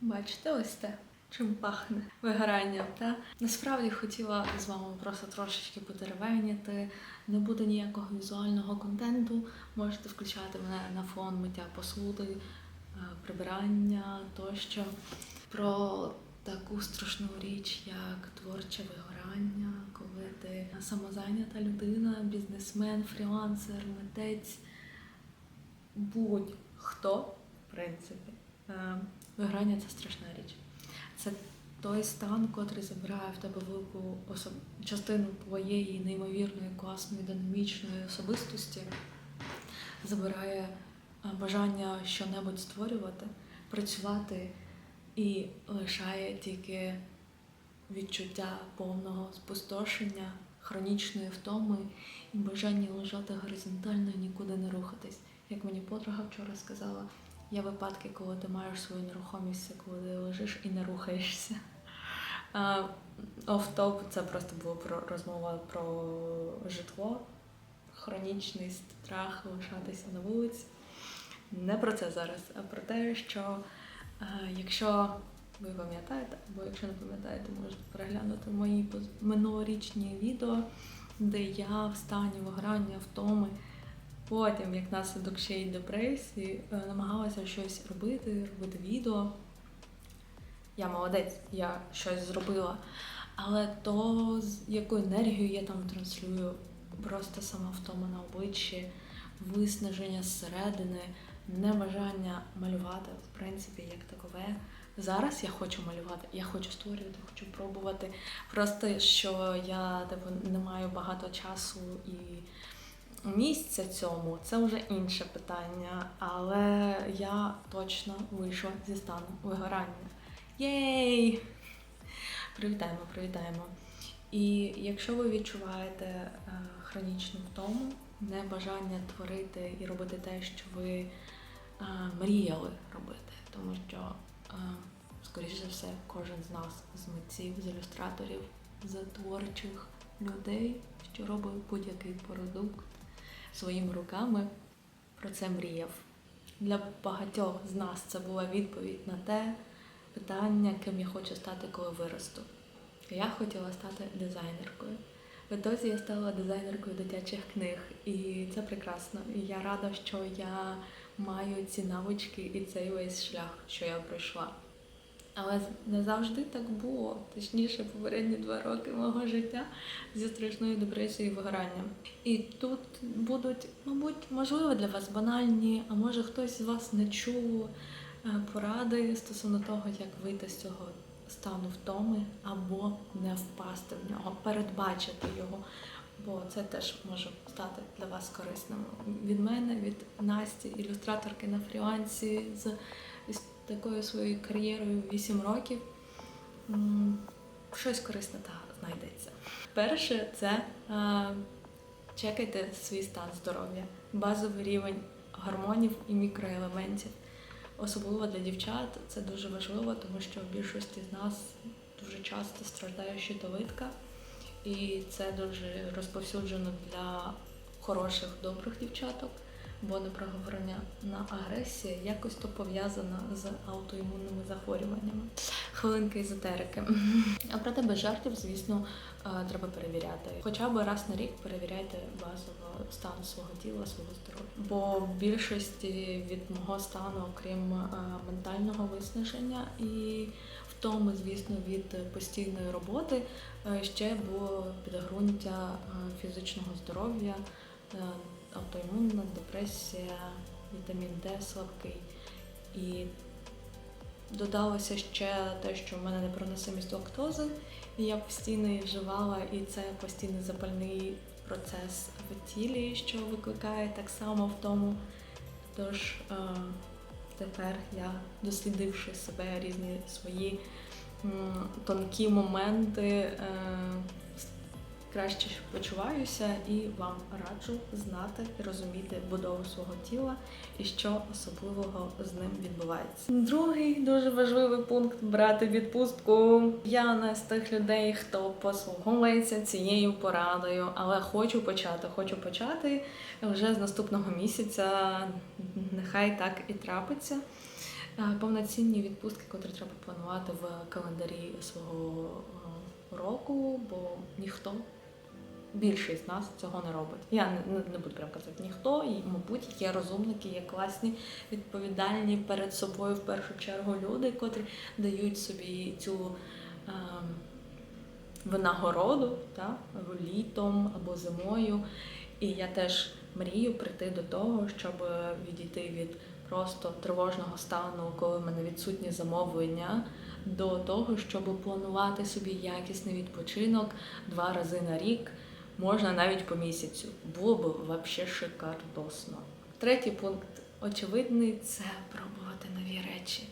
Бачите, ось те, чим пахне вигоранням. Та? Насправді хотіла з вами просто трошечки потеревеніти. Не буде ніякого візуального контенту. Можете включати мене на фон миття посуди, е, прибирання тощо. Про таку страшну річ, як творче вигорання, коли ти самозайнята людина, бізнесмен, фрілансер, митець, будь-хто, в принципі. Виграння це страшна річ. Це той стан, котрий забирає в тебе велику особ... частину твоєї неймовірної, класної, динамічної особистості, забирає е, бажання що-небудь створювати, працювати і лишає тільки відчуття повного спустошення, хронічної втоми і бажання лежати горизонтально і нікуди не рухатись. Як мені подруга вчора сказала, є випадки, коли ти маєш свою нерухомість, коли ти лежиш і не рухаєшся. Офтоп це просто було про розмова про житло, хронічний страх лишатися на вулиці. Не про це зараз, а про те, що е, якщо ви пам'ятаєте, або якщо не пам'ятаєте, можете переглянути мої минулорічні відео, де я в стані вигорання, втоми, потім, як наслідок ще й депресії, е, намагалася щось робити, робити відео. Я молодець, я щось зробила. Але то, з якою енергією я там транслюю, просто сама втома на обличчі, виснаження зсередини, небажання малювати, в принципі, як такове. Зараз я хочу малювати, я хочу створювати, хочу пробувати. Просто що я типу, не маю багато часу і місця цьому, це вже інше питання. Але я точно вийшла зі стану вигорання. Єй! Привітаємо, привітаємо. І якщо ви відчуваєте е, хронічну втому, небажання творити і робити те, що ви е, мріяли робити, тому що, е, скоріш за все, кожен з нас, з митців, з ілюстраторів, з творчих людей, що робить будь-який продукт своїми руками, про це мріяв. Для багатьох з нас це була відповідь на те питання, ким я хочу стати, коли виросту. Я хотіла стати дизайнеркою. В ітозі я стала дизайнеркою дитячих книг, і це прекрасно. І я рада, що я маю ці навички і цей весь шлях, що я пройшла. Але не завжди так було. Точніше, попередні два роки мого життя зі страшною депресією і вигоранням. І тут будуть, мабуть, можливо для вас банальні, а може хтось з вас не чув е, поради стосовно того, як вийти з цього стану втоми або не впасти в нього, передбачити його. Бо це теж може стати для вас корисним. Від мене, від Насті, ілюстраторки на фрілансі з, з такою своєю кар'єрою 8 років. Щось корисне та знайдеться. Перше, це чекайте свій стан здоров'я, базовий рівень гормонів і мікроелементів. Особливо для дівчат це дуже важливо, тому що в більшості з нас дуже часто страждає щитовидка, і це дуже розповсюджено для хороших, добрих дівчаток, бо непроговорення на агресія якось то пов'язана з аутоімунними захворюваннями. Хвилинка ізотерики. А проте без жартів, звісно, е, треба перевіряти. Хоча б раз на рік перевіряйте базово стан свого тіла, свого здоров'я. Бо в більшості від мого стану, окрім е, ментального виснаження і втоми, звісно, від постійної роботи, е, ще було підґрунтя фізичного здоров'я, аутоімунна депресія, вітамін Д слабкий. І додалося ще те, що в мене непереносимість лактози, і я постійно її вживала, і це постійний запальний процес в тілі, що викликає так само в тому. Тож е, тепер я, дослідивши себе різні свої тонкі моменти, е, краще почуваюся і вам раджу знати і розуміти будову свого тіла і що особливого з ним відбувається. Другий дуже важливий пункт брати відпустку. Я не з тих людей, хто послуговується цією порадою, але хочу почати. Хочу почати вже з наступного місяця. Нехай так і трапиться. Е, Повноцінні відпустки, котрі треба планувати в календарі свого е, року, бо ніхто, більшість з нас цього не робить. Я не, буду прям казати ніхто, і, мабуть, є розумники, є класні, відповідальні перед собою в першу чергу люди, котрі дають собі цю е, винагороду та, літом або зимою. І я теж мрію прийти до того, щоб відійти від просто тривожного стану, коли в мене відсутні замовлення, до того, щоб планувати собі якісний відпочинок два рази на рік, можна навіть по місяцю. Було б взагалі шикардосно. Третій пункт очевидний це пробувати нові речі.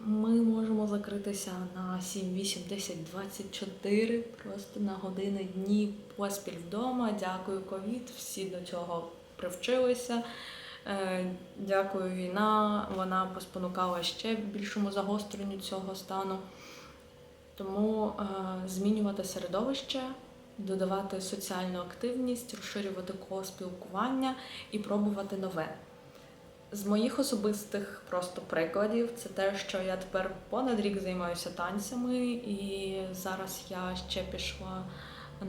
Ми можемо закритися на 7, 8, 10, 24 просто на години дні поспіль вдома. Дякую, ковід. Всі до цього привчилися. Е, Дякую, війна. Вона поспонукала ще більшому загостренню цього стану. Тому е, змінювати середовище, додавати соціальну активність, розширювати коло спілкування і пробувати нове. З моїх особистих просто прикладів це те, що я тепер понад рік займаюся танцями, і зараз я ще пішла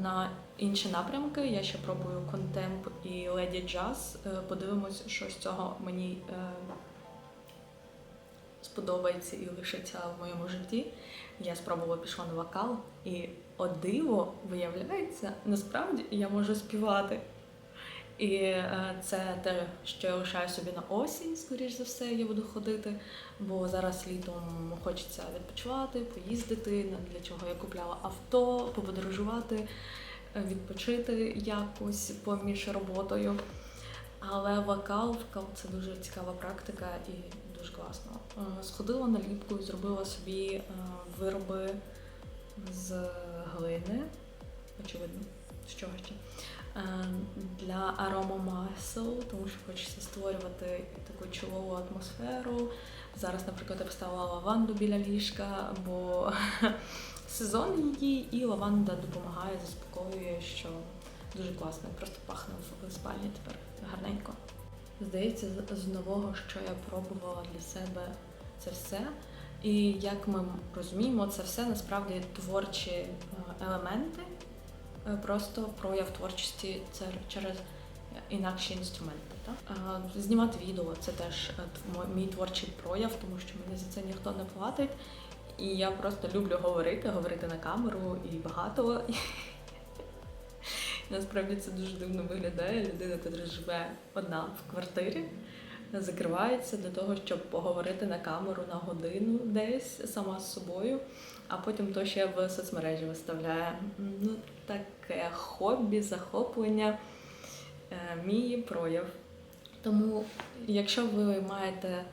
на інші напрямки. Я ще пробую контемп і леді джаз. Е, Подивимось, що з цього мені е, сподобається і лишиться в моєму житті. Я спробувала пішла на вокал, і о диво, виявляється, насправді я можу співати. І е, це те, що я лишаю собі на осінь, скоріш за все, я буду ходити, бо зараз літом хочеться відпочивати, поїздити, для чого я купляла авто, поподорожувати, е, відпочити якось поміж роботою. Але вокал, вокал це дуже цікава практика і дуже класно. Е, Сходила на ліпку зробила собі вироби з глини, очевидно, з чого ще. Е, Для аромамасел, тому що хочеться створювати таку чолову атмосферу. Зараз, наприклад, я поставила лаванду біля ліжка, бо сезон її, і лаванда допомагає, заспокоює, що дуже класно, просто пахне в спальні тепер гарненько. Здається, з нового, що я пробувала для себе це все. І як ми розуміємо, це все насправді творчі е, елементи, е, просто прояв творчості це через інакші інструменти. Так? Е, Знімати відео це теж мій творчий прояв, тому що мені за це ніхто не платить. І я просто люблю говорити, говорити на камеру і багато. Насправді це дуже дивно виглядає. Людина, яка живе одна в квартирі, закривається для того, щоб поговорити на камеру на годину десь сама з собою, а потім то ще в соцмережі виставляє. Ну, таке хобі, захоплення, е, мій прояв. Тому, якщо ви маєте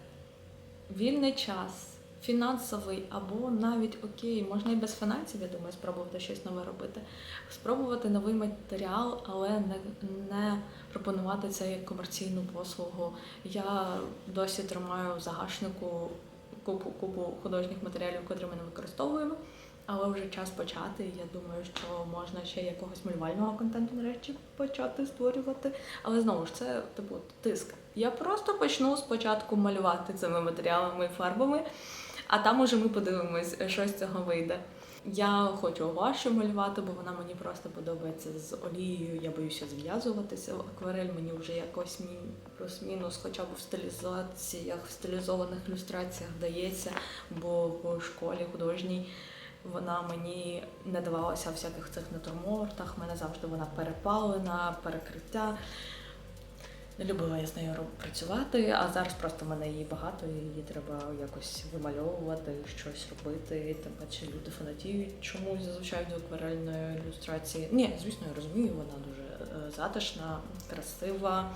вільний час, фінансовий або навіть окей, можна і без фінансів, я думаю, спробувати щось нове робити. Спробувати новий матеріал, але не, не пропонувати це як комерційну послугу. Я досі тримаю в загашнику купу, купу художніх матеріалів, котрі ми не використовуємо. Але вже час почати. Я думаю, що можна ще якогось малювального контенту нарешті почати створювати. Але знову ж це типу тиск. Я просто почну спочатку малювати цими матеріалами і фарбами, а там уже ми подивимось, що з цього вийде. Я хочу гуашю малювати, бо вона мені просто подобається з олією. Я боюся зв'язуватися. Акварель мені вже якось мі- плюс-мінус, хоча б в стилізаціях, в стилізованих ілюстраціях дається, бо в школі художній вона мені не давалася в всяких цих натюрмортах. в мене завжди вона перепалена, перекриття. Не любила я з нею працювати, а зараз просто в мене її багато, і її треба якось вимальовувати, щось робити. Тим паче люди фанатіють чомусь зазвичай до акварельної ілюстрації. Ні, звісно, я розумію, вона дуже е, затишна, красива,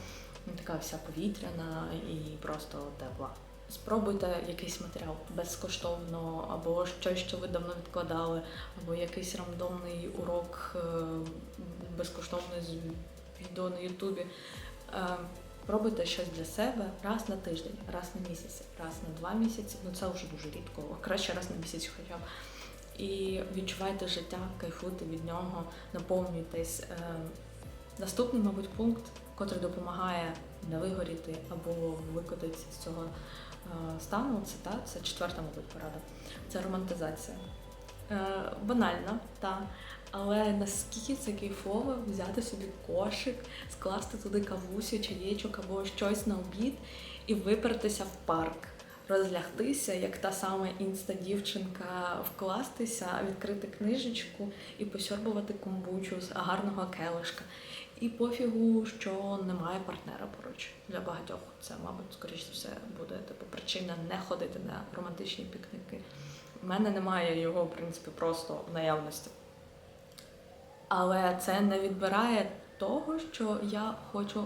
така вся повітряна і просто тепла. Спробуйте якийсь матеріал безкоштовно, або щось, що ви давно відкладали, або якийсь рандомний урок е, безкоштовний з відео на Ютубі. Е, Пробуйте щось для себе раз на тиждень, раз на місяць, раз на два місяці. Ну це вже дуже рідко, краще раз на місяць хоча б. І відчувайте життя, кайфуйте від нього, наповнюйтесь. Е, Наступний, мабуть, пункт, котрий допомагає не вигоріти або викотитися з цього е, стану, це та це четверта, мабуть, порада. Це романтизація. Банальна, та. Але наскільки це кайфово взяти собі кошик, скласти туди кавусю, чаєчок або щось на обід і випертися в парк, розлягтися, як та сама інста-дівчинка, вкластися, відкрити книжечку і посьорбувати комбучу з гарного келишка. І пофігу, що немає партнера поруч. Для багатьох це, мабуть, скоріш за все буде типу причина не ходити на романтичні пікніки. У мене немає його, в принципі, просто в наявності. Але це не відбирає того, що я хочу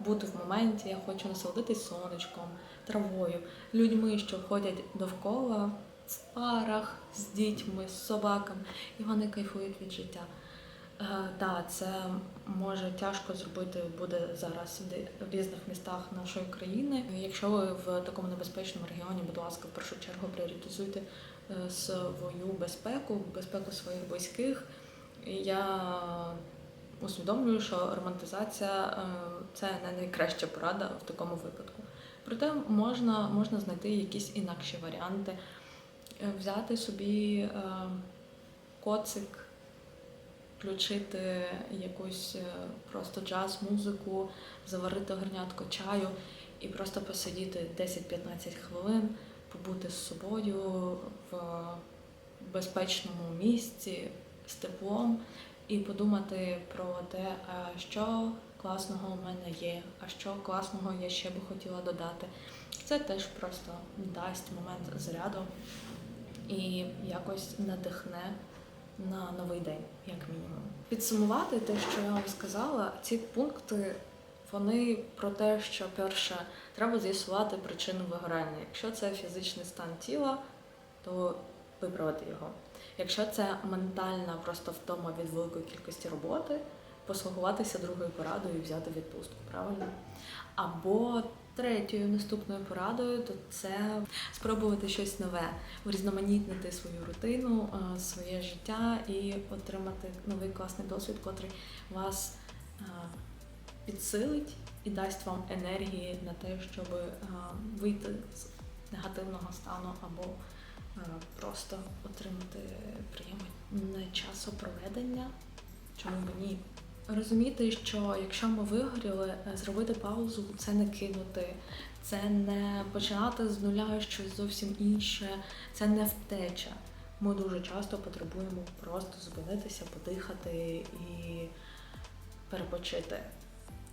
бути в моменті, я хочу насолодитись сонечком, травою, людьми, що ходять довкола в парах з дітьми, з собаками, і вони кайфують від життя. Так, це може тяжко зробити буде зараз в різних містах нашої країни. Якщо ви в такому небезпечному регіоні, будь ласка, в першу чергу пріоритизуйте е, свою безпеку, безпеку своїх близьких. Я усвідомлюю, що романтизація е, це не найкраща порада в такому випадку. Проте можна, можна знайти якісь інакші варіанти, Е, взяти собі е, коцик, включити якусь просто джаз-музику, заварити горнятко чаю і просто посидіти 10-15 хвилин, побути з собою в безпечному місці з теплом і подумати про те, що класного у мене є, а що класного я ще би хотіла додати. Це теж просто дасть момент заряду і якось надихне на новий день, як мінімум. Підсумувати те, що я вам сказала, ці пункти вони про те, що перше треба з'ясувати причину вигорання. Якщо це фізичний стан тіла, то виправити його. Якщо це ментальна просто втома від великої кількості роботи, послугуватися другою порадою і взяти відпустку, правильно? Або третьою наступною порадою, то це спробувати щось нове, урізноманітнити свою рутину, е, своє життя і отримати новий класний досвід, котрий вас е, підсилить і дасть вам енергії на те, щоб е, вийти з негативного стану або просто отримати приємне часопроведення. Чому б ні? Розуміти, що якщо ми вигоріли, е, зробити паузу це не кинути, це не починати з нуля щось зовсім інше, це не втеча. Ми дуже часто потребуємо просто зупинитися, подихати і перепочити.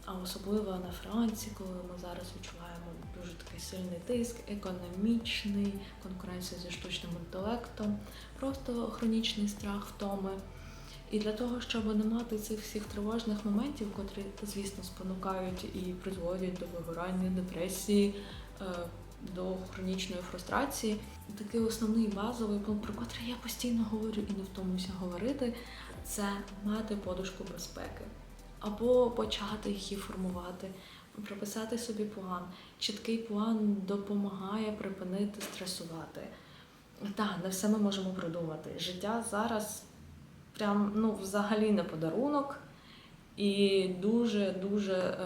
А особливо на Франції, коли ми зараз відчуваємо дуже такий сильний тиск, економічний, конкуренція зі штучним інтелектом, просто хронічний страх втоми. І для того, щоб не мати цих всіх тривожних моментів, котрі, звісно, спонукають і призводять до вигорання, депресії, е, до хронічної фрустрації, такий основний базовий пункт, про котрий я постійно говорю і не втомуюся говорити, це мати подушку безпеки. Або почати її формувати, прописати собі план. Чіткий план допомагає припинити стресувати. Так, не все ми можемо придумати. Життя зараз прям ну, взагалі не подарунок, і дуже-дуже е,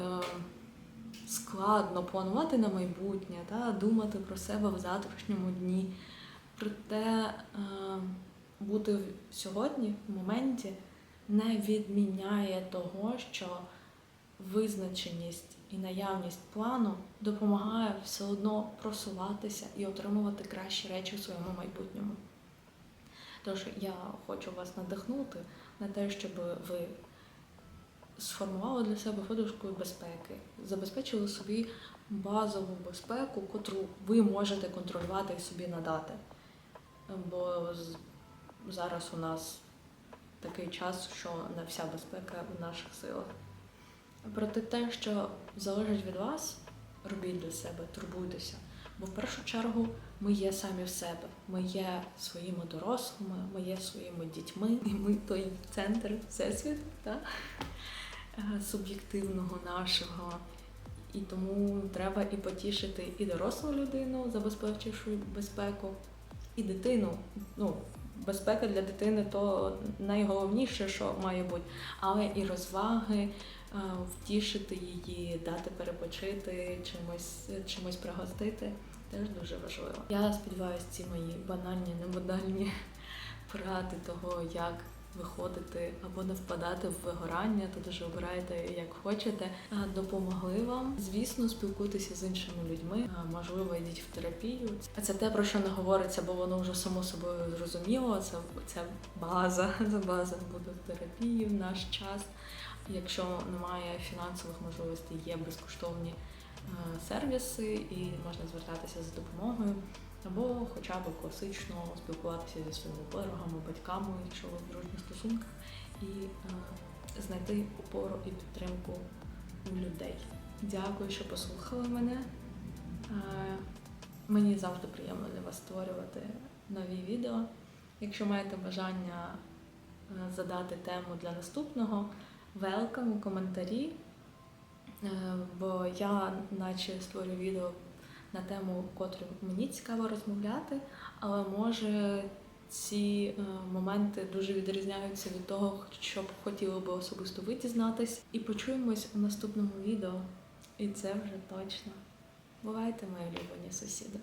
складно планувати на майбутнє, та, думати про себе в завтрашньому дні. Проте е, бути сьогодні, в моменті, не відміняє того, що визначеність і наявність плану допомагає все одно просуватися і отримувати кращі речі в своєму майбутньому. Тож я хочу вас надихнути на те, щоб ви сформували для себе подушку безпеки, забезпечили собі базову безпеку, котру ви можете контролювати і собі надати. Бо зараз у нас такий час, що не вся безпека в наших силах. Проте те, що залежить від вас, робіть для себе, турбуйтеся. Бо в першу чергу ми є самі в себе. Ми є своїми дорослими, ми є своїми дітьми, і ми той центр всесвіту, так? Е, суб'єктивного нашого. І тому треба і потішити і дорослу людину, забезпечивши безпеку, і дитину. Ну, безпека для дитини то найголовніше, що має бути, але і розваги, е, втішити її, дати перепочити, чимось, чимось пригостити теж дуже важливо. Я сподіваюся, ці мої банальні, небанальні поради того, як виходити або не впадати в вигорання, то дуже обирайте як хочете. Допомогли вам. Звісно, спілкуйтеся з іншими людьми. Можливо, йдіть в терапію. А це те, про що не говориться, бо воно вже само собою зрозуміло. Це, це база. Це база буде в терапії в наш час. Якщо немає фінансових можливостей, є безкоштовні е, сервіси і можна звертатися за допомогою. Або хоча б класично спілкуватися зі своїми подругами, батьками, якщо ви в дружніх стосунках, і е, знайти опору і підтримку у людей. Дякую, що послухали мене. Е, мені завжди приємно для вас створювати нові відео. Якщо маєте бажання е, задати тему для наступного, велкам у коментарі. Е, Бо я наче створю відео на тему, котру мені цікаво розмовляти, але може ці е, моменти дуже відрізняються від того, що б хотіли би особисто ви дізнатись. І почуємось у наступному відео. І це вже точно. Бувайте, мої улюблені сусіди.